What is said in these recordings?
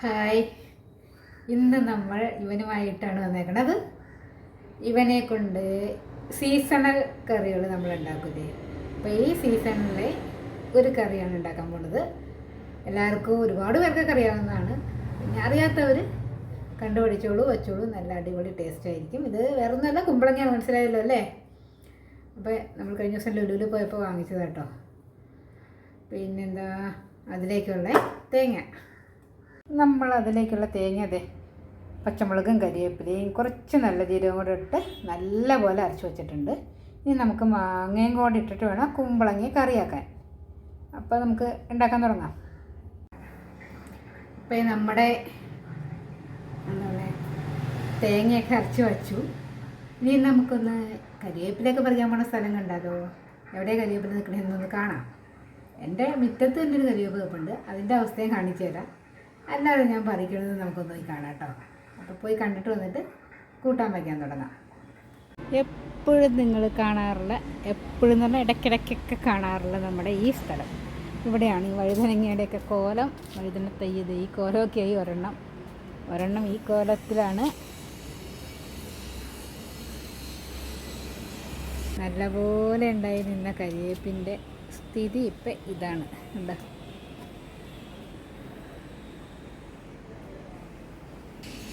Hi. ഇന്ന് നമ്മൾ ഇവനുമായിട്ടാണ് വന്നേക്കണത്. ഇവനെ കൊണ്ട് സീസണൽ കറികൾ നമ്മൾ ഉണ്ടാക്കില്ലേ അപ്പോൾ ഈ സീസണിലെ ഒരു കറിയാണ് ഉണ്ടാക്കാൻ പോണത്. എല്ലാവർക്കും ഒരുപാട് പേർക്ക് അറിയാവുന്നതാണ്. പിന്നെ അറിയാത്തവർ കണ്ടുപിടിച്ചോളൂ വെച്ചോളൂ. നല്ല അടിപൊളി ടേസ്റ്റ് ആയിരിക്കും. ഇത് വേറെ ഒന്നുമല്ല കുമ്പളങ്ങ മനസ്സിലായല്ലോ അല്ലേ? അപ്പോൾ നമ്മൾ കഴിഞ്ഞ ദിവസം ലുലുവിൽ പോയപ്പോൾ വാങ്ങിച്ചത് കേട്ടോ പിന്നെന്താ? അതിലേക്കുള്ള തേങ്ങ. നമ്മൾ അതിലേക്കുള്ള തേങ്ങ അതെ പച്ചമുളകും കരിവേപ്പിലയും കുറച്ച് നല്ല ജീരകം കൂടെ ഇട്ട് നല്ല പോലെ അരച്ച് വെച്ചിട്ടുണ്ട്. ഇനി നമുക്ക് മാങ്ങയും കൂടെ ഇട്ടിട്ട് വേണം കുമ്പളങ്ങി കറിയാക്കാൻ. അപ്പോൾ നമുക്ക് ഉണ്ടാക്കാൻ തുടങ്ങാം. അപ്പോൾ നമ്മുടെ എന്താ പറയുക തേങ്ങയൊക്കെ അരച്ച് വച്ചു. ഇനി നമുക്കൊന്ന് കരിവേപ്പിലൊക്കെ പറിക്കാൻ പോണ സ്ഥലം കണ്ടാലോ? എവിടെ കരിവേപ്പില നിൽക്കണമെന്നൊന്ന് കാണാം. എന്റെ മുറ്റത്ത് തന്നെ ഒരു കരിവേപ്പ് നിൽപ്പുണ്ട്. അതിന്റെ അവസ്ഥയും കാണിച്ചു തരാം. അല്ലാതെ ഞാൻ പറിക്കുന്നത് നമുക്കൊന്ന് പോയി കാണാം കേട്ടോ. അപ്പോൾ പോയി കണ്ടിട്ട് വന്നിട്ട് കൂട്ടാൻ വയ്ക്കാൻ തുടങ്ങാം. എപ്പോഴും നിങ്ങൾ കാണാറുള്ള എപ്പോഴും എന്ന് പറഞ്ഞാൽ ഇടയ്ക്കിടയ്ക്കൊക്കെ കാണാറുള്ള നമ്മുടെ ഈ സ്ഥലം. ഇവിടെയാണ് ഈ വഴുതനങ്ങയുടെയൊക്കെ കോലം വഴുതന തയ്യത് ഈ കോലമൊക്കെ ആയി ഒരെണ്ണം. ഒരെണ്ണം ഈ കോലത്തിലാണ്. നല്ലപോലെ ഉണ്ടായി നിന്ന കരിയേപ്പിന്റെ സ്ഥിതി ഇപ്പം ഇതാണ്. ഉണ്ടോ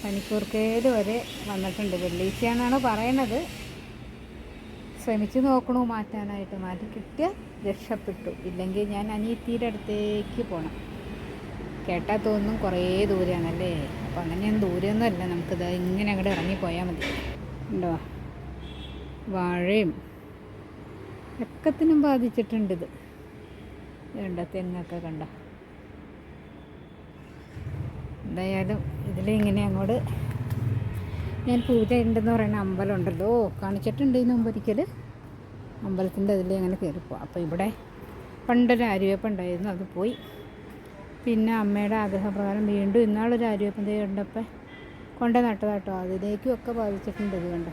പനിക്കൂർക്കയിൽ വരെ വന്നിട്ടുണ്ട്. വെള്ളീച്ചയാണെന്നാണ് പറയണത്. ശ്രമിച്ചു നോക്കണു മാറ്റാനായിട്ട്. മാറ്റി കിട്ടിയ രക്ഷപ്പെട്ടു. ഇല്ലെങ്കിൽ ഞാൻ അനിയത്തിയുടെ അടുത്തേക്ക് പോകണം കേട്ടാൽ തോന്നും കുറേ ദൂരെയാണല്ലേ? അപ്പം അങ്ങനെയൊന്നും ദൂരെയൊന്നും അല്ല നമുക്കിത് ഇങ്ങനെ അങ്ങോട്ട് ഇറങ്ങിപ്പോയാൽ മതി. ഉണ്ടോ? വാഴയും എക്കത്തിനും ബാധിച്ചിട്ടുണ്ട് ഇത് വേണ്ട തെങ്ങൊക്കെ കണ്ട? എന്തായാലും ഇതിലിങ്ങനെ അങ്ങോട്ട് ഞാൻ പൂജ ഉണ്ടെന്ന് പറയുന്ന അമ്പലം ഉണ്ടല്ലോ കാണിച്ചിട്ടുണ്ട് ഇതിന് മുമ്പ് ഒരിക്കൽ അമ്പലത്തിന്റെ അതിൽ അങ്ങനെ കയറിപ്പോ അപ്പോൾ ഇവിടെ പണ്ടൊരു ആര്യവേപ്പ് ഉണ്ടായിരുന്നു അത് പോയി. പിന്നെ അമ്മയുടെ ആഗ്രഹപ്രകാരം വീണ്ടും ഇന്നാളൊരു ആര്യവേപ്പം തൈ കണ്ടപ്പോൾ കൊണ്ട് നട്ടതാട്ടോ അതിലേക്കും ഒക്കെ ബാധിച്ചിട്ടുണ്ട് ഇത് കണ്ട്.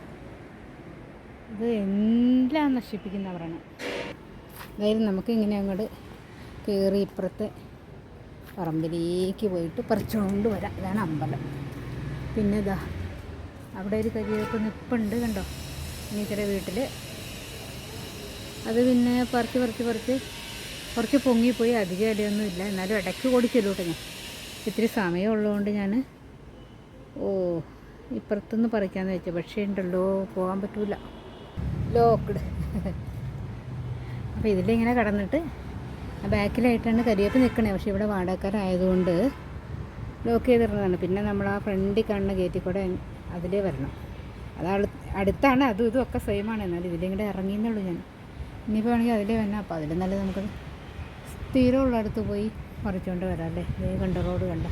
ഇത് എല്ലാം നശിപ്പിക്കുന്ന പറയണം അതായത് നമുക്ക് ഇങ്ങനെ അങ്ങോട്ട് കയറി ഇപ്പുറത്തെ പറമ്പിലേക്ക് പോയിട്ട് പറിച്ചുകൊണ്ട് വരാം. ഇതാണ് അമ്പലം. പിന്നെ ഇതാ അവിടെ ഒരു കരിയൊക്കെ നിപ്പുണ്ട് കണ്ടോ? ഇനീച്ചയുടെ വീട്ടിൽ അത് പിന്നെ പറിച്ച് പറിച്ച് പറിച്ച് കുറച്ച് പൊങ്ങിപ്പോയി. അധികം അടിയൊന്നും ഇല്ല. എന്നാലും ഇടയ്ക്ക് ഓടിച്ചല്ലോട്ടെ ഞാൻ. ഇത്തിരി സമയമുള്ളതുകൊണ്ട് ഞാൻ ഓ ഇപ്പുറത്തുനിന്ന് പറിക്കാമെന്ന് വെച്ചു പക്ഷേ ഉണ്ടല്ലോ പോകാൻ പറ്റൂല. ലോക്ക്ഡ്. അപ്പോൾ ഇതിലിങ്ങനെ കടന്നിട്ട് ബാക്കിലായിട്ടാണ് കരിയപ്പ് നിൽക്കണേ പക്ഷേ ഇവിടെ വാടകക്കാരായതുകൊണ്ട് ലോക്ക് ചെയ്തിരുന്നതാണ്. പിന്നെ നമ്മൾ ആ ഫ്രണ്ടിൽ കാണുന്ന ഗേറ്റിൽ കൂടെ അതിലേ വരണം. അത് അടുത്താണ്. അതും ഇതും ഒക്കെ സെയിമാണ് എന്നാലും ഇതിലിങ്ങോട്ട് ഇറങ്ങിയെന്നുള്ളൂ ഞാൻ. ഇനിയിപ്പോൾ വേണമെങ്കിൽ അതിലേ വരണം. അപ്പോൾ അതിലും നല്ല നമുക്ക് സ്ഥിരമുള്ള അടുത്ത് പോയി മറിച്ചുകൊണ്ട് വരാം അല്ലേ? ഇതേ കണ്ട റോഡ് കണ്ട.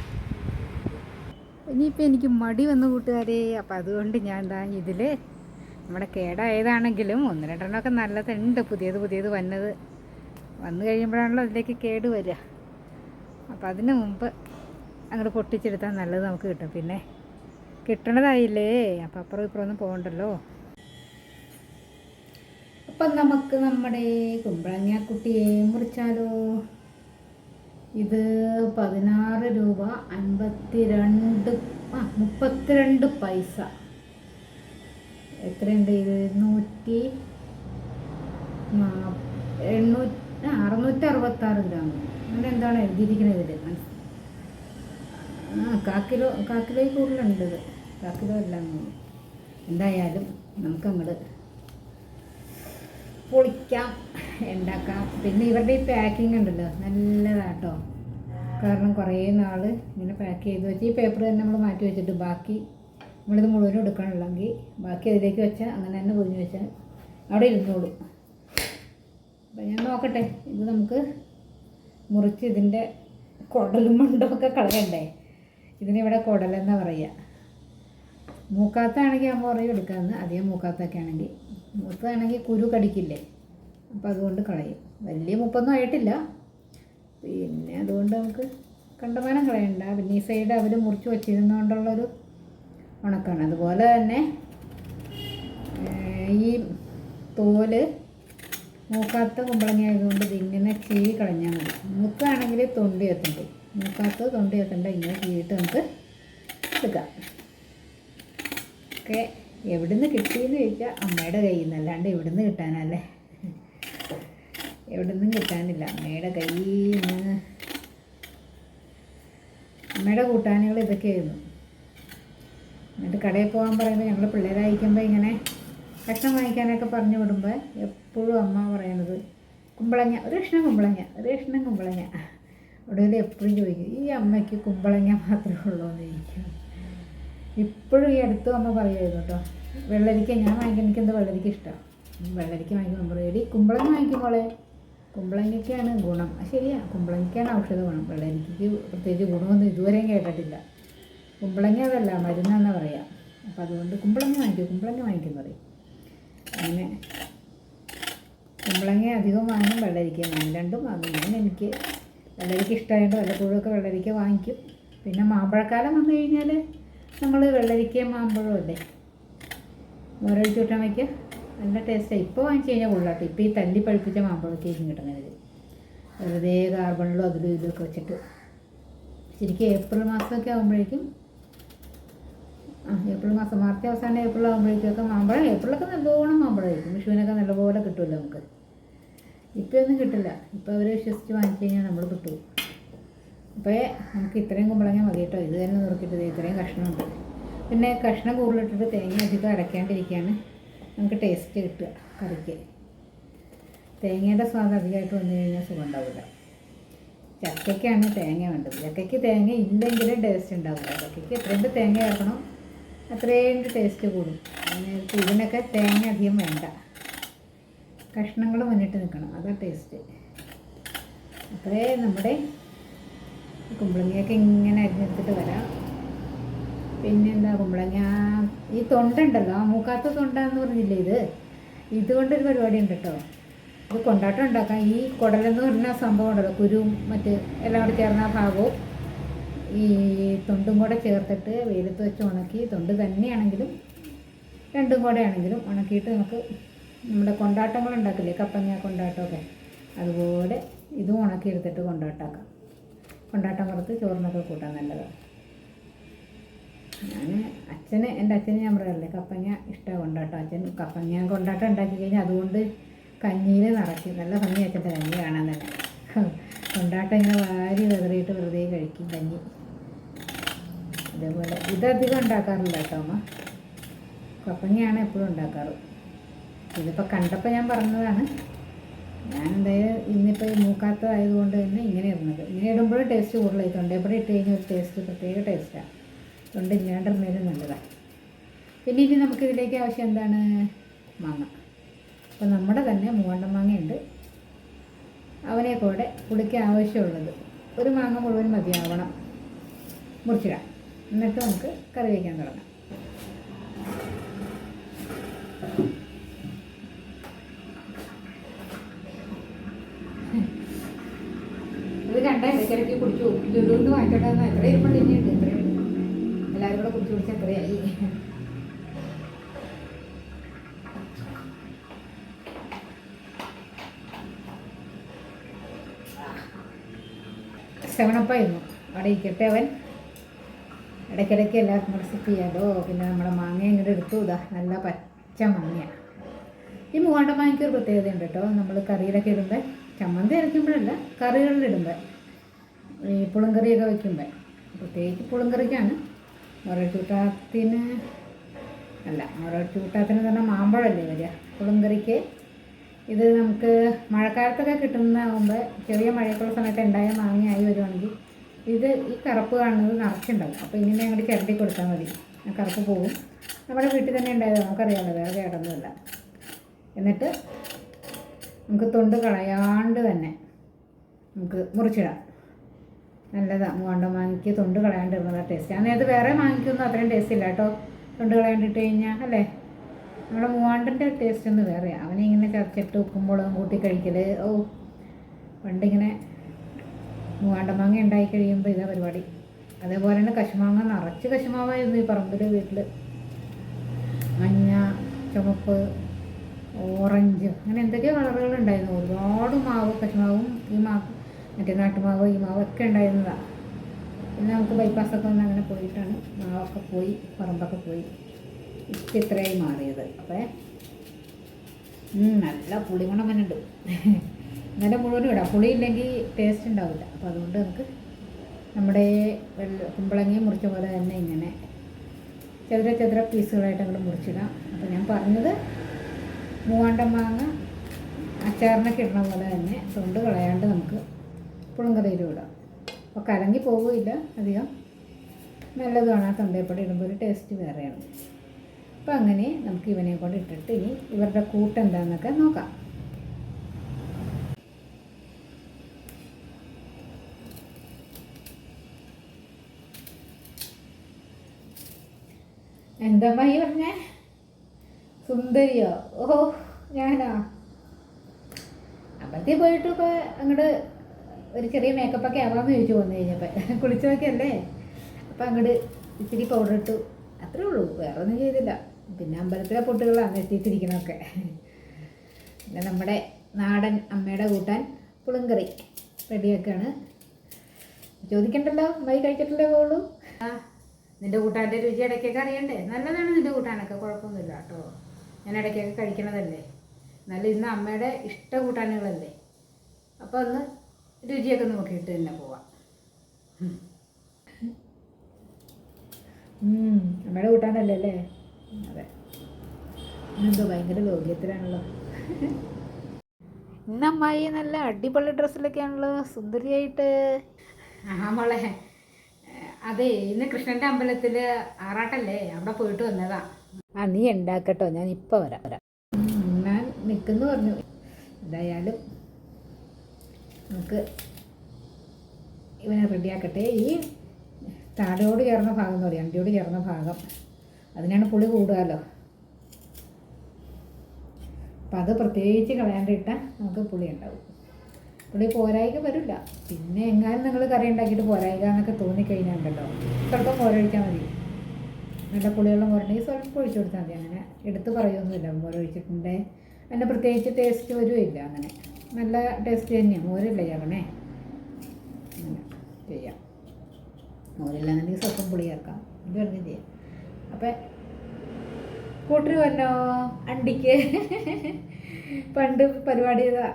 ഇനിയിപ്പോൾ എനിക്ക് മടി വന്ന് കൂട്ടുകാരെ. അപ്പോൾ അതുകൊണ്ട് ഞാൻ എന്താ ഇതിൽ നമ്മുടെ കേടായതാണെങ്കിലും ഒന്ന് രണ്ടെണ്ണമൊക്കെ നല്ലതുണ്ട്. പുതിയത് പുതിയത് വന്നത് വന്നു കഴിയുമ്പോഴാണല്ലോ അതിലേക്ക് കേട് വരിക. അപ്പം അതിന് മുമ്പ് അങ്ങോട്ട് പൊട്ടിച്ചെടുത്താൽ നല്ലത് നമുക്ക് കിട്ടും. പിന്നെ കിട്ടണതായില്ലേ? അപ്പം അപ്പുറം ഇപ്പുറം ഒന്നും പോകണ്ടല്ലോ? അപ്പം നമുക്ക് നമ്മുടെ കുമ്പളങ്ങാക്കുട്ടിയെ മുറിച്ചാലോ? ഇത് പതിനാറ് രൂപ അൻപത്തി രണ്ട് ആ മുപ്പത്തിരണ്ട് പൈസ. എത്രയുണ്ട് ഇത്? നൂറ്റി അറുന്നൂറ്റി അറുപത്തി ആറ് ഗ്രാം. അങ്ങനെ എന്താണ് എഴുതിയിരിക്കുന്നത് ഇതിൽ ആ കാക്കിലോ കാക്കിലോയിൽ കൂടുതലുണ്ട് ഇത്. കാക്കിലോ എല്ലാം എന്തായാലും നമുക്കങ്ങോട്ട് പൊളിക്കാം ഉണ്ടാക്കാം. പിന്നെ ഇവരുടെ ഈ പാക്കിംഗ് ഉണ്ടല്ലോ നല്ലതാട്ടോ. കാരണം കുറേ നാൾ ഇങ്ങനെ പാക്ക് ചെയ്ത് വെച്ച് ഈ പേപ്പർ തന്നെ നമ്മൾ മാറ്റി വെച്ചിട്ട് ബാക്കി നമ്മളിത് മുഴുവനും എടുക്കാനുള്ളെങ്കിൽ ബാക്കി അതിലേക്ക് വെച്ചാൽ അങ്ങനെ തന്നെ പൊതിഞ്ഞ് വെച്ചാൽ അവിടെ ഇരുന്നോളൂ. അപ്പം ഞാൻ നോക്കട്ടെ ഇത് നമുക്ക് മുറിച്ച് ഇതിന്റെ കുടലും മണ്ടമൊക്കെ കളയണ്ടേ? ഇതിനിവിടെ കുടലെന്നാ പറയുക മൂക്കാത്താണെങ്കിൽ അമ്മ പറയും എടുക്കാമെന്ന് അധികം മൂക്കാത്തൊക്കെ ആണെങ്കിൽ. മൂത്താണെങ്കിൽ കുരു കടിക്കില്ലേ? അപ്പോൾ അതുകൊണ്ട് കളയും. വലിയ മുപ്പൊന്നും ആയിട്ടില്ല. പിന്നെ അതുകൊണ്ട് നമുക്ക് കണ്ടമാനം കളയണ്ട. പിന്നെ ഈ സൈഡ് അവർ മുറിച്ച് വച്ചിരുന്നുകൊണ്ടുള്ളൊരു ഉണക്കാണ്. അതുപോലെ തന്നെ ഈ തോൽ മൂക്കാത്ത കുമ്പളങ്ങ ആയതുകൊണ്ട് ഇതിങ്ങനെ ചീവി കളഞ്ഞാൽ മതി. മൂക്കാണെങ്കിൽ തൊണ്ടി എത്തണ്ടേ മൂക്കാത്ത തൊണ്ടി എത്തണ്ട ഇങ്ങനെ കീഴിട്ട് നമുക്ക് എടുക്കാം. ഒക്കെ എവിടുന്ന് കിട്ടിയെന്ന് ചോദിച്ചാൽ അമ്മയുടെ കയ്യിൽ നിന്ന്. അല്ലാണ്ട് എവിടുന്ന് കിട്ടാനല്ലേ? എവിടുന്നും കിട്ടാനില്ല. അമ്മയുടെ കയ്യിൽ നിന്ന്. അമ്മയുടെ കൂട്ടാനുകൾ ഇതൊക്കെയായിരുന്നു. എന്നിട്ട് കടയിൽ പോകാൻ പറയുമ്പോൾ ഞങ്ങൾ പിള്ളേരായിരിക്കുമ്പോൾ ഇങ്ങനെ കഷ്ണം വാങ്ങിക്കാനൊക്കെ പറഞ്ഞു വിടുമ്പോൾ എപ്പോഴും അമ്മ പറയണത് കുമ്പളങ്ങ ഒരു കഷ്ണം കുമ്പളങ്ങ ഒരു കഷ്ണം കുമ്പളങ്ങ. ഒടുവിൽ എപ്പോഴും ചോദിക്കും ഈ അമ്മയ്ക്ക് കുമ്പളങ്ങ മാത്രമേ ഉള്ളൂ എന്ന് ചോദിക്കും. ഇപ്പോഴും ഈ അടുത്തും അമ്മ പറയുമായിരുന്നു കേട്ടോ വെള്ളരിക്ക ഞാൻ വാങ്ങിക്കാൻ എനിക്ക് എന്താ വെള്ളരിക്ക ഇഷ്ടമാണ് വെള്ളരിക്ക വാങ്ങിക്കുമ്പോൾ എടി കുമ്പളങ്ങ വാങ്ങിക്കുമ്പോളെ കുമ്പളങ്ങയ്ക്കാണ് ഗുണം. ശരിയാ കുമ്പളങ്ങയ്ക്കാണ് ഔഷധ ഗുണം. വെള്ളരിക്കയ്ക്ക് പ്രത്യേകിച്ച് ഗുണമൊന്നും ഇതുവരെയും കേട്ടിട്ടില്ല. കുമ്പളങ്ങ അതല്ല മരുന്നാന്നാ പറയാം. അപ്പോൾ അതുകൊണ്ട് കുമ്പളങ്ങ വാങ്ങിക്കും കുമ്പളങ്ങ വാങ്ങിക്കും പറയും. അങ്ങനെ. കുമ്പളങ്ങ അധികം വാങ്ങും വെള്ളരിക്ക വാങ്ങും രണ്ടും വാങ്ങും. ഞാൻ എനിക്ക് വെള്ളരിക്ക ഇഷ്ടമായിട്ട് വല്ലപ്പോഴൊക്കെ വെള്ളരിക്ക വാങ്ങിക്കും. പിന്നെ മാമ്പഴക്കാലം വന്നു കഴിഞ്ഞാൽ നമ്മൾ വെള്ളരിക്കയും മാമ്പഴവും അല്ലേ? മോരൊഴിച്ച് വിട്ടാൻ വയ്ക്കുക നല്ല ടേസ്റ്റാണ് ഇപ്പോൾ വാങ്ങിച്ചു കഴിഞ്ഞാൽ കൊള്ളാട്ടോ. ഇപ്പോൾ ഈ തല്ലി പഴുപ്പിച്ച മാമ്പഴമൊക്കെ ആയിരിക്കും കിട്ടുന്നത് വെറുതെ കാർബണിലും അതിലും ഇതിലൊക്കെ വെച്ചിട്ട്. ശരിക്കും ഏപ്രിൽ മാസമൊക്കെ ആകുമ്പോഴേക്കും ആ ഏപ്രിൽ മാസം മാർച്ച് അവസാനം ഏപ്രിൽ ആകുമ്പോഴേക്കൊക്കെ മാമ്പഴം ഏപ്രിലൊക്കെ നല്ലോണം മാമ്പഴമായിരിക്കും. വിഷുവിനൊക്കെ നല്ലപോലെ കിട്ടുമല്ലോ നമുക്ക്. ഇപ്പോൾ ഒന്നും കിട്ടില്ല. ഇപ്പോൾ അവർ വിശ്വസിച്ച് വാങ്ങിച്ചു കഴിഞ്ഞാൽ നമ്മൾ കിട്ടും. അപ്പോൾ നമുക്ക് ഇത്രയും കുമ്പളങ്ങ മതി കേട്ടോ ഇത് തന്നെ നുറുക്കിയിട്ട് ഇത്രയും കഷ്ണമുണ്ട്. പിന്നെ കഷ്ണം കൂടുതലിട്ടിട്ട് തേങ്ങ അധികം അരയ്ക്കാണ്ടിരിക്കുകയാണ് നമുക്ക് ടേസ്റ്റ് കിട്ടുക കറിക്ക്. തേങ്ങയുടെ സ്വാദ് അധികമായിട്ട് വന്നു കഴിഞ്ഞാൽ സുഖം ഉണ്ടാവില്ല. ചക്കയ്ക്കാണ് തേങ്ങ വേണ്ടത്. ചക്കയ്ക്ക് തേങ്ങ ഇല്ലെങ്കിലും ടേസ്റ്റ് ഉണ്ടാവില്ല ചക്കയ്ക്ക് എത്രയും തേങ്ങ ചേർക്കണം? അത്രയും ടേസ്റ്റ് കൂടും. ഇതിനൊക്കെ തേങ്ങ അധികം വേണ്ട. കഷ്ണങ്ങൾ മുന്നിട്ട് നിൽക്കണം. അതാ ടേസ്റ്റ് അത്രേ നമ്മുടെ കുമ്പളങ്ങയൊക്കെ ഇങ്ങനെ അരിഞ്ഞെടുത്തിട്ട് വരാം. പിന്നെന്താ കുമ്പളങ്ങ? ഈ തൊണ്ടുണ്ടല്ലോ? ആ മൂക്കാത്ത തൊണ്ടാന്ന് പറഞ്ഞില്ലേ ഇത്? ഇതുകൊണ്ടൊരു പരിപാടി ഉണ്ട് കേട്ടോ ഇത് കൊണ്ടാട്ടം ഉണ്ടാക്കാം. ഈ കുടലെന്ന് പറഞ്ഞ സംഭവം ഉണ്ടല്ലോ? കുരു മറ്റ് എല്ലാം കൂടി ചേർന്ന ഭാഗവും. ഈ തൊണ്ടും കൂടെ ചേർത്തിട്ട് വെയിലത്ത് വെച്ച് ഉണക്കി തൊണ്ട് തന്നെയാണെങ്കിലും രണ്ടും കൂടെ ആണെങ്കിലും ഉണക്കിയിട്ട് നമുക്ക് നമ്മുടെ കൊണ്ടാട്ടങ്ങൾ ഉണ്ടാക്കില്ലേ കപ്പങ്ങ കൊണ്ടാട്ടമൊക്കെ. അതുപോലെ ഇതും ഉണക്കിയെടുത്തിട്ട് കൊണ്ടാട്ടാക്കാം. കൊണ്ടാട്ടം കുറച്ച് ചോറിനൊക്കെ കൂട്ടാൻ നല്ലതാണ് ഞാൻ അച്ഛന് എന്റെ അച്ഛന് ഞാൻ പറയാറില്ലേ കപ്പങ്ങ ഇഷ്ടമാണ് കൊണ്ടാട്ടം. അച്ഛൻ കപ്പങ്ങ കൊണ്ടാട്ടം ഉണ്ടാക്കി കഴിഞ്ഞാൽ അതുകൊണ്ട് കഞ്ഞിയിൽ നിറയ്ക്കും. നല്ല ഭംഗി അച്ഛന്റെ കഞ്ഞി കാണാൻ തന്നെ. കൊണ്ടാട്ടം ഇങ്ങനെ വാരി വെതറിയിട്ട് വെറുതെ കഴിക്കും കഞ്ഞി. അതേപോലെ ഇതധികം ഉണ്ടാക്കാറില്ല കേട്ടോ അമ്മ. കപ്പങ്ങയാണ് എപ്പോഴും ഉണ്ടാക്കാറ്. ഇതിപ്പോൾ കണ്ടപ്പോൾ ഞാൻ പറഞ്ഞതാണ്. ഞാൻ എന്തായാലും ഇന്നിപ്പോൾ ഈ മൂക്കാത്തതായതുകൊണ്ട് തന്നെ ഇങ്ങനെ ഇടുന്നത് ഇങ്ങനെ ഇടുമ്പോഴും ടേസ്റ്റ് കൂടുതലായി തൊണ്ടേപ്പടി ഇട്ട് കഴിഞ്ഞാൽ ഒരു ടേസ്റ്റ് പ്രത്യേക ടേസ്റ്റാണ് തൊണ്ട ഇല്ലാണ്ടിരുന്നതിലും നല്ലതാണ് പിന്നെ ഇനി നമുക്കിതിലേക്ക് ആവശ്യം എന്താണ്? മാങ്ങ. അപ്പോൾ നമ്മുടെ തന്നെ മൂവണ്ണം മാങ്ങയുണ്ട്. അവനെ കൂടെ പുളിക്ക് ആവശ്യമുള്ളത് ഒരു മാങ്ങ മുഴുവൻ മതിയാവണം. മുറിച്ചിടാം. എന്നിട്ട് നമുക്ക് കറി വയ്ക്കാൻ തുടങ്ങാം. ഇത് കുടിച്ചു ലുലുന്ന് വാങ്ങിക്കട്ടെ എന്ന് എത്ര ഇരിപ്പുണ്ട് ഇനിയുണ്ട് എത്രയുണ്ട് എല്ലാവരും കൂടെ കുടിച്ചു കുടിച്ച് എത്രയായി? സെവനപ്പായിരുന്നു അവിടെ ഇരിക്കട്ടെ അവൻ? ഇടയ്ക്കിടയ്ക്ക് എല്ലാവർക്കും കൂടെ സിപ്പ് ചെയ്യാലോ? പിന്നെ നമ്മുടെ മാങ്ങ ഇങ്ങോട്ട് എടുത്തു. ഇതാ നല്ല പച്ച മാങ്ങയാണ് ഈ മൂവാണ്ട മാങ്ങയ്ക്ക് ഒരു പ്രത്യേകതയുണ്ട് കേട്ടോ. നമ്മൾ കറിയിലൊക്കെ ഇടുമ്പോൾ ചമ്മന്തി അരയ്ക്കുമ്പോഴല്ല കറികളിൽ ഇടുമ്പോൾ ഈ പുളിങ്കറിയൊക്കെ വയ്ക്കുമ്പോൾ പ്രത്യേകിച്ച് പുളിങ്കറിക്കാണ് മുരട്ടൂട്ടാത്തിന് അല്ല മുരട്ടൂട്ടാത്തിന് തന്നെ മാമ്പഴമല്ലേ വരിക. പുളിങ്കറിക്ക് ഇത് നമുക്ക് മഴക്കാലത്തൊക്കെ കിട്ടുന്നതാകുമ്പോൾ ചെറിയ മഴയൊക്കെയുള്ള സമയത്ത് ഉണ്ടായ മാങ്ങയായി വരുവാണെങ്കിൽ ഇത് ഈ കറുപ്പ് കാണുന്നത് നിറച്ചുണ്ടാവും. അപ്പോൾ ഇങ്ങനെ അങ്ങോട്ട് കിരണ്ടി കൊടുത്താൽ മതി. ആ കറുപ്പ് പോകും നമ്മുടെ വീട്ടിൽ തന്നെ ഉണ്ടായത്. നമുക്കറിയാമല്ലോ വേറെ കേടൊന്നുമില്ല എന്നിട്ട് നമുക്ക് തൊണ്ട് കളയാണ്ട് തന്നെ നമുക്ക് മുറിച്ചിടാം. നല്ലതാണ് മൂവാണ്ട മാങ്ങിക്ക് തൊണ്ട് കളയാണ്ട് ഇടുന്നതാണ് ടേസ്റ്റ് നേരത്തെ വേറെ മാങ്ങിക്കൊന്നും അത്രയും ടേസ്റ്റ് ഇല്ല കേട്ടോ. തൊണ്ട് കളയാണ്ടിട്ട് കഴിഞ്ഞാൽ അല്ലേ? നമ്മുടെ മൂവാണ്ടന്റെ ടേസ്റ്റ് ഒന്ന് വേറെയാണ് അവനെ ഇങ്ങനെ ചതച്ചിട്ട് ഉപ്പും മുളകും കൂട്ടി കഴിക്കൽ ഓ പണ്ടിങ്ങനെ മൂവാണ്ട മാങ്ങ ഉണ്ടായി കഴിയുമ്പോൾ ഇതാ പരിപാടി. അതേപോലെ തന്നെ കശുമാങ്ങ നിറച്ച് കശുമാവായിരുന്നു ഈ പറമ്പിൽ വീട്ടിൽ മഞ്ഞ ചുമപ്പ് ഓറഞ്ച് അങ്ങനെ എന്തൊക്കെയോ കളറുകൾ ഉണ്ടായിരുന്നു. ഒരുപാട് മാവ് കശുമാവും ഈ മാവ് മറ്റേ നാട്ടുമാവ് ഈ മാവ് ഒക്കെ ഉണ്ടായിരുന്നതാണ് പിന്നെ നമുക്ക് ബൈപ്പാസൊക്കെ വന്ന് അങ്ങനെ പോയിട്ടാണ് മാവൊക്കെ പോയി പറമ്പൊക്കെ പോയി. ഇപ്പം ഇത്രയായി മാറിയത്. അപ്പോൾ നല്ല പുളിമണം വന്നുണ്ട് ഇന്നലെ മുഴുവനും ഇടാം. പുളി ഇല്ലെങ്കിൽ ടേസ്റ്റ് ഉണ്ടാവില്ല. അപ്പോൾ അതുകൊണ്ട് നമുക്ക് നമ്മുടെ വെള്ള കുമ്പളങ്ങി മുറിച്ച പോലെ തന്നെ ഇങ്ങനെ ചെറിയ ചെറിയ പീസുകളായിട്ട് അങ്ങോട്ട് മുറിച്ചിടാം. അപ്പോൾ ഞാൻ പറഞ്ഞത് മൂവാണ്ട മാങ്ങ അച്ചാറിനൊക്കെ ഇടണ പോലെ തന്നെ തൊണ്ട് കളയാണ്ട് നമുക്ക് പുളുങ്കതയിലും ഇടാം. അപ്പോൾ കലങ്ങി പോവുകയില്ല അധികം. നല്ലതുമാണ് ആ തൊണ്ടയപ്പടി ഇടുമ്പോൾ ഒരു ടേസ്റ്റ് വേറെയാണ്. അപ്പോൾ അങ്ങനെ നമുക്ക് ഇവനെ കൊണ്ട് ഇട്ടിട്ട് ഇനി ഇവരുടെ കൂട്ടെന്താണെന്നൊക്കെ നോക്കാം. എന്താ ഈ പറഞ്ഞേ? സുന്ദരിയോ? ഓഹോ ഞാനോ? അമ്പലത്തിൽ പോയിട്ട് ഇപ്പോൾ അങ്ങോട്ട് ഒരു ചെറിയ മേക്കപ്പൊക്കെ ആവാമെന്ന് ചോദിച്ചു വന്നു കഴിഞ്ഞപ്പോൾ കുളിച്ചു നോക്കിയല്ലേ അപ്പം അങ്ങോട്ട് ഇച്ചിരി പൗഡർ ഇട്ടു. അത്രേ ഉള്ളൂ വേറെ ഒന്നും ചെയ്തില്ല. പിന്നെ അമ്പലത്തിലെ പൊട്ടുകളാണ് എത്തിയിട്ടിരിക്കണമൊക്കെ പിന്നെ നമ്മുടെ നാടൻ അമ്മയുടെ കൂട്ടാൻ പുളിങ്കറി റെഡിയാക്കാണ്. ചോദിക്കണ്ടല്ലോ? അമ്മായി കഴിക്കട്ടല്ലേ പോകുള്ളൂ ആ. നിന്റെ കൂട്ടാന്റെ രുചി ഇടയ്ക്കൊക്കെ അറിയണ്ടേ? നല്ലതാണ് നിന്റെ കൂട്ടാനൊക്കെ കുഴപ്പമൊന്നുമില്ല കേട്ടോ. ഞാൻ ഇടയ്ക്കൊക്കെ കഴിക്കണതല്ലേ? നല്ല ഇന്ന് അമ്മയുടെ ഇഷ്ട കൂട്ടാനുകളല്ലേ? അപ്പോൾ ഒന്ന് രുചിയൊക്കെ നോക്കിയിട്ട് തന്നെ പോവാം. ഉം, അമ്മയുടെ കൂട്ടാനല്ലേ അല്ലേ അതെ. എന്തോ ഭയങ്കര ലോക്യത്തിലാണല്ലോ. ഇന്ന് അമ്മായി നല്ല അടിപൊളി ഡ്രസ്സിലൊക്കെയാണല്ലോ സുന്ദരിയായിട്ട്. ആ മോളെ അതെ ഇന്ന് കൃഷ്ണന്റെ അമ്പലത്തിൽ ആറാട്ടല്ലേ? അവിടെ പോയിട്ട് വന്നതാ. ആ നീ ഉണ്ടാക്കട്ടോ. ഞാൻ ഇപ്പൊ വരാം. വരാം ഞാൻ നിൽക്കുന്നു പറഞ്ഞു. എന്തായാലും നമുക്ക് ഇവനെ റെഡിയാക്കട്ടെ ഈ താടയോട് ചേർന്ന ഭാഗം എന്ന് പറയും. അണ്ടിയോട് ചേർന്ന ഭാഗം. അതിനാണ് പുളി കൂടുകയല്ലോ. അപ്പം അത് പ്രത്യേകിച്ച് കളയാണ്ടിട്ടാൽ നമുക്ക് പുളി ഉണ്ടാവും. പുളി പോരായിക വരില്ല. പിന്നെ എങ്ങാനും നിങ്ങൾ കറി ഉണ്ടാക്കിയിട്ട് പോരായിക എന്നൊക്കെ തോന്നിക്കഴിഞ്ഞാണ്ടല്ലോ. സ്വല്പം പോരൊഴിച്ചാൽ മതി. നല്ല പുളിവെള്ളം പോരണമെങ്കിൽ സ്വല്പം ഒഴിച്ചു കൊടുത്താൽ മതി. അങ്ങനെ എടുത്ത് പറയൊന്നുമില്ല. മോരൊഴിച്ചിട്ടുണ്ട്. അതിന്റെ പ്രത്യേകിച്ച് ടേസ്റ്റ് വരുമില്ല അങ്ങനെ. നല്ല ടേസ്റ്റ് തന്നെയാണ് മോരല്ലേ ചേർക്കണേ അങ്ങനെ ചെയ്യാം. മോരില്ലാന്നുണ്ടെങ്കിൽ സ്വല്പം പുളി ചേർക്കാം ഇത് വെറുതെ ചെയ്യാം. അപ്പം കൂട്ടര് വന്നോ അണ്ടിക്ക്. പണ്ട് പരിപാടി ചെയ്താ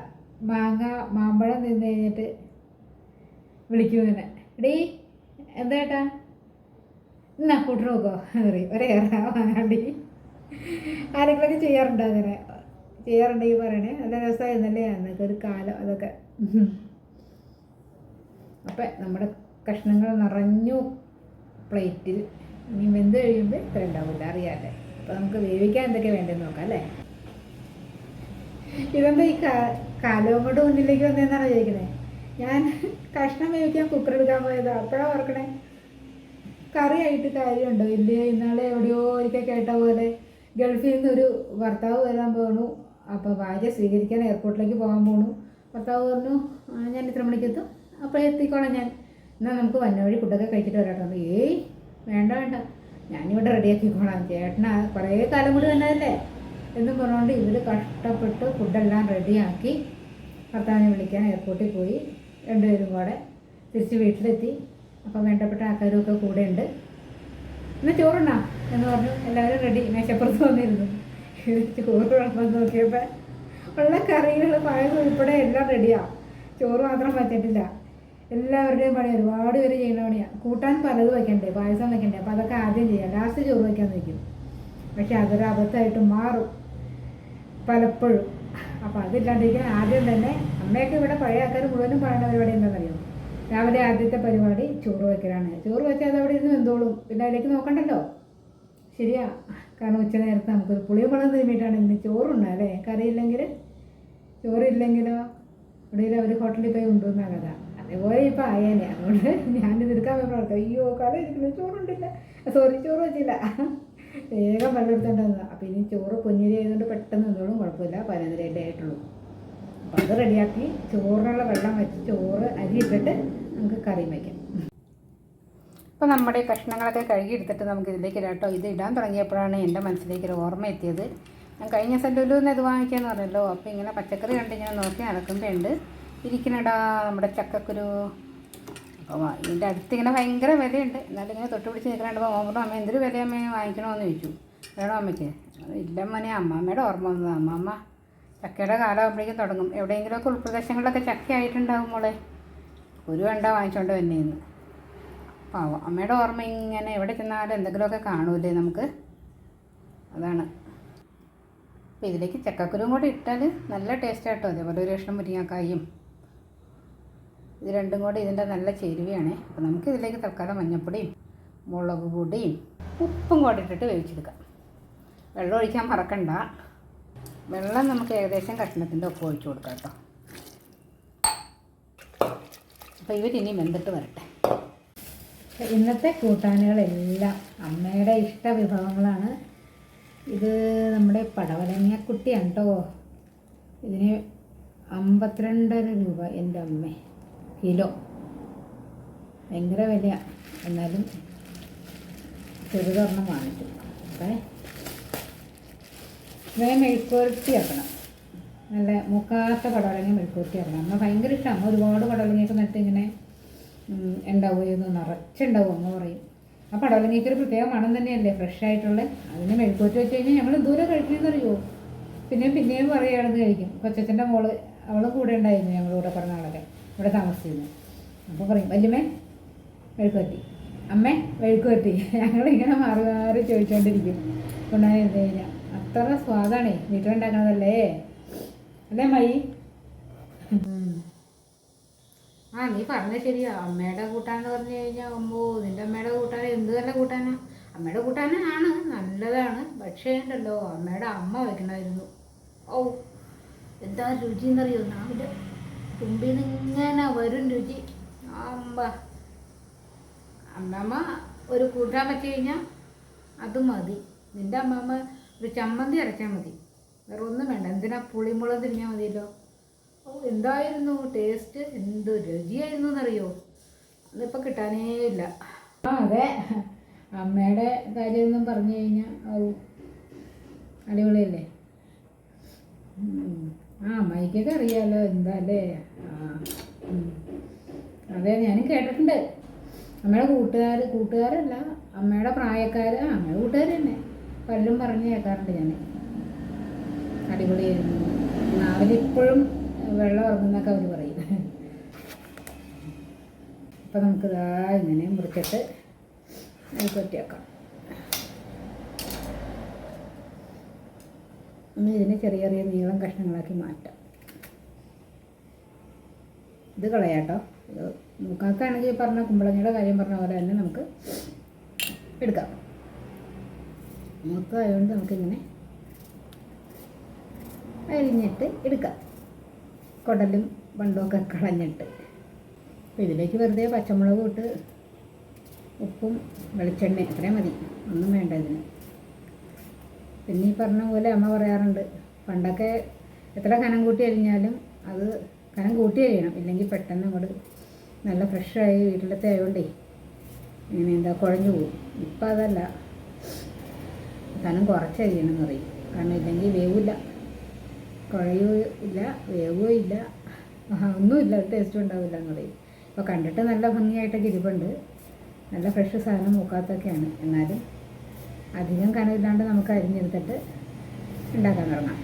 മാങ്ങ മാമ്പഴം നിന്ന് കഴിഞ്ഞിട്ട് വിളിക്കും ഇങ്ങനെ. എടീ എന്താ ഏട്ടാ? എന്നാ കൂട്ടർ നോക്കോ പറയും. ഒരേ വാങ്ങാണ്ടി ആരെങ്കിലൊക്കെ ചെയ്യാറുണ്ടോ അങ്ങനെ? ചെയ്യാറുണ്ടെങ്കിൽ പറയണേ. നല്ല രസമായിരുന്നല്ലേ അന്നൊക്കെ ഒരു കാലം അതൊക്കെ. അപ്പം നമ്മുടെ കഷ്ണങ്ങൾ നിറഞ്ഞു പ്ലേറ്റിൽ. ഇനി വെന്ത് കഴിയുമ്പോൾ ഇത്ര ഉണ്ടാവില്ല അറിയാമല്ലേ അപ്പോൾ നമുക്ക് വേവിക്കാൻ എന്തൊക്കെ വേണ്ടതെന്ന് നോക്കാം അല്ലേ? ഇതെന്താ ഈ കാ- കാലവും കൊണ്ട് മുന്നിലേക്ക് വന്നതെന്നാണ് ചോദിക്കുന്നത് ഞാൻ കഷ്ണം വേവിക്കാൻ കുക്കർ എടുക്കാൻ പോയതാ. അപ്പോഴാണ് ഓർക്കണേ. കറിയായിട്ട് കാര്യമുണ്ടോ? ഇല്ലേ? ഇന്നാളെ എവിടെയോ ഒരിക്കൽ കേട്ട പോലെ ഗൾഫിൽ നിന്ന് ഒരു ഭർത്താവ് വരാൻ പോകണു അപ്പോൾ ഭാര്യ സ്വീകരിക്കാൻ എയർപോർട്ടിലേക്ക് പോകാൻ പോണു. ഭർത്താവ് പറഞ്ഞു "ആ, ഞാൻ ഇത്ര മണിക്കെത്തും. അപ്പോൾ എത്തിക്കോളാം ഞാൻ. എന്നാൽ നമുക്ക് വന്ന വഴി ഫുഡൊക്കെ കഴിച്ചിട്ട് വരാട്ടോ. ഏയ് വേണ്ട വേണ്ട. ഞാനിവിടെ റെഡിയാക്കിക്കോളാം ചേട്ടനാ കുറേ കാലം കൂടി വന്നതല്ലേ? എന്നും പറഞ്ഞുകൊണ്ട് ഇവർ കഷ്ടപ്പെട്ട് ഫുഡെല്ലാം റെഡിയാക്കി ഭർത്താവിനെ വിളിക്കാൻ എയർപോർട്ടിൽ പോയി. രണ്ടുപേരും കൂടെ തിരിച്ച് വീട്ടിലെത്തി. അപ്പം വേണ്ടപ്പെട്ട ആൾക്കാരും ഒക്കെ കൂടെ ഉണ്ട് എന്നാൽ ചോറുണ്ടാ എന്ന് പറഞ്ഞു. എല്ലാവരും റെഡി മേശപ്പുറത്ത് വന്നിരുന്നു. ചോറ് വിളമ്പം നോക്കിയപ്പോൾ ഉള്ള കറികൾ പഴയ ഉൾപ്പെടെ എല്ലാം റെഡിയാണ് ചോറ് മാത്രം വച്ചിട്ടില്ല. എല്ലാവരുടെയും പണി ഒരുപാട് പേര് ചെയ്യുന്ന പണിയാണ് കൂട്ടാൻ പലത് വയ്ക്കണ്ടേ പായസം വയ്ക്കണ്ടേ അപ്പോൾ അതൊക്കെ ആദ്യം ചെയ്യാം. ലാസ്റ്റ് ചോറ് വയ്ക്കാൻ വയ്ക്കും പക്ഷെ അതൊരു അബദ്ധമായിട്ട് മാറും. പലപ്പോഴും. അപ്പോൾ അതില്ലാണ്ടിരിക്കാൻ ആദ്യം തന്നെ അമ്മയൊക്കെ ഇവിടെ പഴയ ആൾക്കാർ മുഴുവനും പറയുന്ന പരിപാടി എന്താണെന്നറിയോ രാവിലെ ആദ്യത്തെ പരിപാടി ചോറ് വയ്ക്കലാണ് ചോറ് വെച്ചാൽ അത് അവിടെ ഇരുന്ന് എന്തോളും പിന്നെ അതിലേക്ക് നോക്കണ്ടല്ലോ? ശരിയാ. കാരണം ഉച്ച നേരത്ത് നമുക്കൊരു പുളിയും വെള്ളം തിരുമ്മിയിട്ടാണ് ഇന്ന് ചോറുണ്ട് അല്ലേ? കറിയില്ലെങ്കിൽ ചോറില്ലെങ്കിലോ എവിടെയെങ്കിലും അവർ ഹോട്ടലിൽ പോയി ഉണ്ടെന്നാ കഥ. അതേപോലെ ഇപ്പോൾ ആയേനെ. അതുകൊണ്ട് ഞാൻ എടുക്കാൻ പോയി പറഞ്ഞു അയ്യോ കറി ഇരിക്കുന്നു ചോറുണ്ടില്ല. സോറി ചോറ് വെച്ചില്ല. വേഗം വെള്ളം എടുത്തോണ്ടാ അപ്പം ഇനി ചോറ് പൊന്നിരി ആയതുകൊണ്ട് പെട്ടെന്ന് നിന്നോളും കുഴപ്പമില്ല. പതിനൊന്നരയുടെ ആയിട്ടുള്ളൂ. അപ്പം അത് റെഡിയാക്കി ചോറിനുള്ള വെള്ളം വെച്ച് ചോറ് അരി ഇട്ടിട്ട് നമുക്ക് കറിയും വയ്ക്കാം അപ്പോൾ നമ്മുടെ കഷ്ണങ്ങളൊക്കെ കഴുകിയെടുത്തിട്ട് നമുക്ക് ഇതിലേക്ക് ഇടാട്ടോ ഇത് ഇടാൻ തുടങ്ങിയപ്പോഴാണ് എന്റെ മനസ്സിലേക്ക് ഒരു ഓർമ്മ എത്തിയത്. ഞാൻ കഴിഞ്ഞ നിന്ന് ഇത് വാങ്ങിക്കാന്ന് പറഞ്ഞല്ലോ. അപ്പോൾ ഇങ്ങനെ പച്ചക്കറി കണ്ടിങ്ങനെ നോക്കി നടക്കുമ്പോൾ ഉണ്ട്. ഇരിക്കണടാ നമ്മുടെ ചക്കക്കുരു. അപ്പോൾ ഇതിന്റെ അടുത്ത് ഇങ്ങനെ ഭയങ്കര വിലയുണ്ട്. എന്നാലും ഇങ്ങനെ തൊട്ട് പിടിച്ച് അപ്പോൾ പറഞ്ഞു അമ്മ എന്തൊരു വില അമ്മ വാങ്ങിക്കണമെന്ന് ചോദിച്ചു. വേണോ അമ്മയ്ക്ക്? ഇല്ല മോനെ അമ്മാമ്മയുടെ ഓർമ്മ വന്നത്. അമ്മാമ്മ ചക്കയുടെ കാലമാകുമ്പോഴേക്കും തുടങ്ങും. എവിടെയെങ്കിലുമൊക്കെ ഉൾപ്രദേശങ്ങളിലൊക്കെ ചക്ക ആയിട്ടുണ്ടാവും മോളെ. ഒരു വേണ്ട വാങ്ങിച്ചോണ്ട് തന്നെയെന്ന് അപ്പോൾ അമ്മയുടെ ഓർമ്മ ഇങ്ങനെ എവിടെ ചെന്നാലും എന്തെങ്കിലുമൊക്കെ കാണൂലേ നമുക്ക്? അതാണ്. അപ്പോൾ ഇതിലേക്ക് ചക്കക്കുരും കൂടി ഇട്ടാൽ നല്ല ടേസ്റ്റ് ആട്ടോ അതേപോലെ ഒരു കഷ്ണം മുരിങ്ങക്കായും ഇത് രണ്ടും കൂടി ഇതിന്റെ നല്ല ചേരുവയാണ്. അപ്പോൾ നമുക്ക് ഇതിലേക്ക് തൽക്കാലം മഞ്ഞൾപ്പൊടിയും മുളക് പൊടിയും ഉപ്പും കൂടി ഇട്ടിട്ട് വേവിച്ചെടുക്കാം. വെള്ളം ഒഴിക്കാൻ മറക്കണ്ട. വെള്ളം നമുക്ക് ഏകദേശം കഷ്ണത്തിന്റെ ഒപ്പം ഒഴിച്ചു കൊടുക്കാം കേട്ടോ. അപ്പോൾ ഇവരിനി വെന്തിട്ട് വരട്ടെ. ഇന്നത്തെ കൂട്ടാനുകളെല്ലാം അമ്മയുടെ ഇഷ്ട വിഭവങ്ങളാണ് ഇത് നമ്മുടെ പടവലങ്ങക്കുട്ടിയാണ് കേട്ടോ. ഇതിന് അമ്പത്തിരണ്ടര രൂപ എന്റെ അമ്മ. കിലോ. ഭയങ്കര വില എന്നാലും ചെറുതൊരെണ്ണം വാങ്ങിച്ചു. അപ്പേ വേഗം മെഴുക്കുവരട്ടി ആക്കണം നല്ല മുക്കാത്ത പടവലങ്ങ മെഴുക്കുവരട്ടി ആക്കണം അമ്മ ഭയങ്കര ഇഷ്ടമാണ് അമ്മ ഒരുപാട് പടവലങ്ങയൊക്കെ നട്ട് ഇങ്ങനെ ഉം, എന്ന് നിറച്ചുണ്ടാവും അമ്മ പറയും. ആ പടവലങ്ങയ്ക്ക് ഒരു പ്രത്യേക മണം തന്നെയല്ലേ ഫ്രഷ് ആയിട്ടുള്ള. അതിന് മെഴുക്കുവരട്ടി വെച്ച് കഴിഞ്ഞാൽ ഞങ്ങൾ ദൂരം കഴിക്കണമെന്നറിയോ പിന്നെയും പിന്നെയും പറയുകയാണെന്ന് കഴിക്കും. കൊച്ചച്ഛന്റെ മോൾ അവൾ കൂടെ ഉണ്ടായിരുന്നു ഞങ്ങളുടെ കൂടെ പറഞ്ഞ ആളൊക്കെ ഇവിടെ താമസിച്ചിരുന്നു. അപ്പോൾ പറയും വല്യമ്മേ മെഴുക്കുവരട്ടി അമ്മേ പറ്റി ഞങ്ങളിങ്ങനെ മാറി മാറി ചോദിച്ചുകൊണ്ടിരിക്കും കൊണ്ടുപോയി ഇരുന്ന് കഴിഞ്ഞാൽ അത്ര സ്വാദാണേ വീട്ടിലുണ്ടാക്കണതല്ലേ. അല്ലേ മൈ ആ നീ പറഞ്ഞത് ശരിയാ. അമ്മയുടെ കൂട്ടാന്ന് പറഞ്ഞു കഴിഞ്ഞാൽ അമ്മോ നിന്റെ അമ്മയുടെ കൂട്ടാൻ എന്ത് തന്നെ കൂട്ടാനാ? അമ്മയുടെ കൂട്ടാനാണ് നല്ലതാണ്. പക്ഷേ ഉണ്ടല്ലോ അമ്മയുടെ അമ്മ വെക്കണമായിരുന്നു. ഓ എന്താ രുചി എന്നറിയോ? നാവിന്റെ തുമ്പിൽ ഇങ്ങനെ വരും രുചി. അമ്മ അമ്മമ്മ ഒരു കൂട്ടാൻ വെച്ച് കഴിഞ്ഞാൽ അത് മതി. നിന്റെ അമ്മമ്മ ഒരു ചമ്മന്തി അരച്ചാൽ മതി. വേറെ ഒന്നും വേണ്ട. എന്തിനാ പുളിമുളക് തിരിഞ്ഞാൽ മതിയല്ലോ? ഓ എന്തായിരുന്നു? ടേസ്റ്റ് എന്ത് രുചിയായിരുന്നു എന്നറിയോ അതിപ്പോൾ കിട്ടാനേ ഇല്ല. ആ അതെ. അമ്മയുടെ കാര്യമൊന്നും പറഞ്ഞു കഴിഞ്ഞാൽ ഓ അടിപൊളിയല്ലേ? ആ അമ്മായിക്കൊക്കെ അറിയാമല്ലോ എന്താ അല്ലേ. അതെ ഞാനും കേട്ടിട്ടുണ്ട്. അമ്മയുടെ കൂട്ടുകാർ കൂട്ടുകാരല്ല അമ്മയുടെ പ്രായക്കാർ ആ അമ്മയുടെ കൂട്ടുകാർ തന്നെ. പലരും പറഞ്ഞു കേൾക്കാറുണ്ട് ഞാൻ അടിപൊളിയായിരുന്നു. നാവിലിപ്പോഴും വെള്ളം ഇറങ്ങുന്നൊക്കെ അവർ പറയും. അപ്പം നമുക്ക് ഇതാ ഇങ്ങനെ മുറിച്ചിട്ട് പറ്റിയാക്കാം ഇനി ഇതിനെ ചെറിയ ചെറിയ നീളം കഷ്ണങ്ങളാക്കി മാറ്റാം. ഇത് കളയാട്ടോ ഈ പറഞ്ഞ കുമ്പളങ്ങയുടെ കാര്യം പറഞ്ഞ പോലെ തന്നെ നമുക്ക് എടുക്കാം. മുക്കായതുകൊണ്ട് നമുക്കിങ്ങനെ അരിഞ്ഞിട്ട് എടുക്കാം. കുടലും വണ്ടൊക്കെ കളഞ്ഞിട്ട്. അപ്പോൾ ഇതിലേക്ക് വെറുതെ പച്ചമുളക് ഇട്ട് ഉപ്പും വെളിച്ചെണ്ണ ഇത്രയും മതി. ഒന്നും വേണ്ട ഇതിന്. പിന്നെ ഈ പറഞ്ഞ പോലെ അമ്മ പറയാറുണ്ട് പണ്ടൊക്കെ എത്ര കനം കൂട്ടി അരിഞ്ഞാലും അത് കനം കൂട്ടി കഴിയണം. ഇല്ലെങ്കിൽ പെട്ടെന്ന് അങ്ങോട്ട് നല്ല ഫ്രഷായി വീട്ടിലത്തെ ആയതുകൊണ്ടേ ഇങ്ങനെ എന്താ കുഴഞ്ഞു പോകും. ഇപ്പം അതല്ല. കനം കുറച്ച് കഴിയണം എന്ന് പറയും. കാരണം ഇല്ലെങ്കിൽ വേവില്ല. കുഴയോ ഇല്ല വേവോ ഇല്ല. ഒന്നുമില്ല. ടേസ്റ്റും ഉണ്ടാവില്ല എന്ന് പറയും. അപ്പോൾ കണ്ടിട്ട് നല്ല ഭംഗിയായിട്ടൊക്കെ ഇരിപ്പുണ്ട് നല്ല ഫ്രഷ് സാധനം നോക്കാത്തൊക്കെയാണ് എന്നാലും അധികം കനമില്ലാണ്ട് നമുക്ക് അരിഞ്ഞെടുത്തിട്ട് ഉണ്ടാക്കാൻ തുടങ്ങാം.